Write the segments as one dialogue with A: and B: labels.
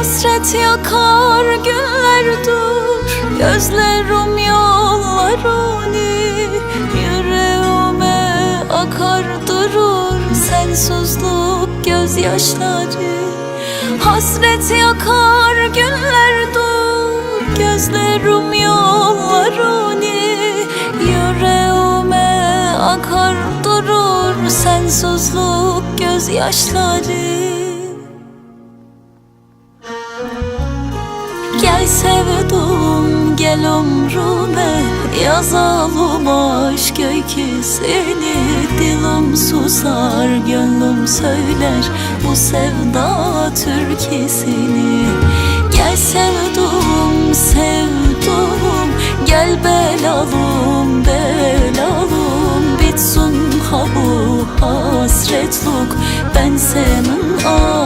A: Hasret yakar günler dur Gözlerim yollar onu Yüreğime akar durur Sensizlik gözyaşları. Hasret yakar günler dur Gözlerim yollar onu Yüreğime akar durur Sensizlik gözyaşları Gel sevdum gel ömrüme Yazalım aşk öyküsünü. Dilim susar gönlüm söyler Bu sevda türküsünü. Gel sevdum sevdum Gel belalım belalım. Bitsin ha bu hasretlik Ben senin aşığınım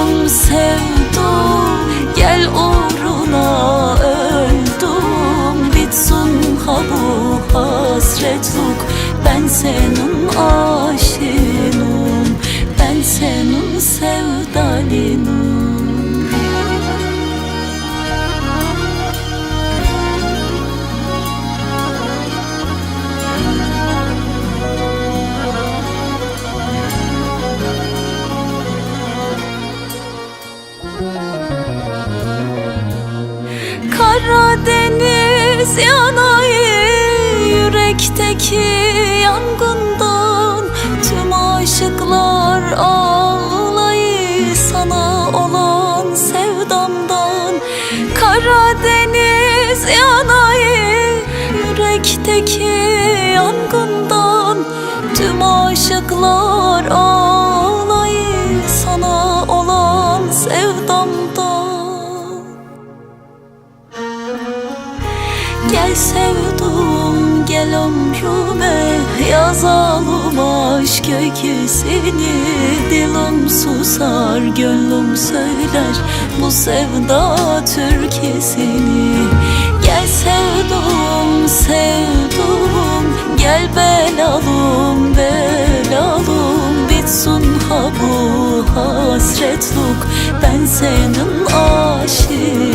A: sevdum sevdum Gel uğruna öldüm. Bitsin ha bu hasretlik Ben senin Karadeniz yanayı yürekteki yangından Tüm aşıklar ağlayı sana olan sevdamdan. Karadeniz yanayı yürekteki yangından Tüm aşıklar ağlayı sana olan sevdamdan Gel sevdum gel ömrüme. Yazalım aşk öyküsünü. Dilim susar gönlüm söyler Bu sevda türküsünü. Gel sevdum sevdum. Gel belalım belalım. Bitsin ha bu hasretlik Ben senin aşığınım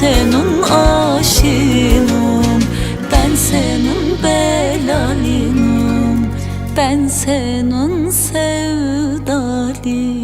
A: senin aşığınım Ben senin belalinim Ben senin sevdalinim